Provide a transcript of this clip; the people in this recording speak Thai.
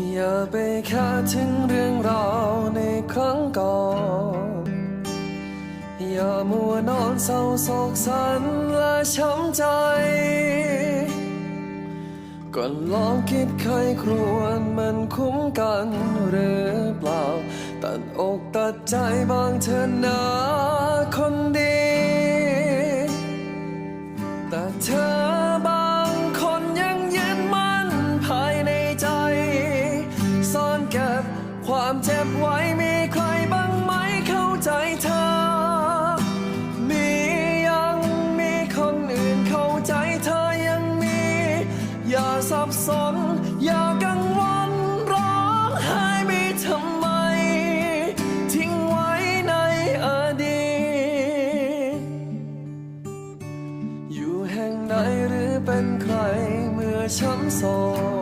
อย่าไปคิดถึงเรื่องราวในครั้งก่อน อย่ามัวนอนเศร้าโศกสันและช้ำใจ ก่อนลองคิดเคยครวญมันคุ้มกันหรือเปล่า ตัดอกตัดใจบางเธอนะคนดี แต่เธอ ความเจ็บไว้มีใครบ้างไหมเข้าใจเธอ มียังมีคนอื่นเข้าใจเธอยังมี อย่าสับสน อย่ากังวลร้องไห้ไม่ทำไม ทิ้งไว้ในอดีต อยู่แห่งไหนหรือเป็นใครเมื่อช้ำโศก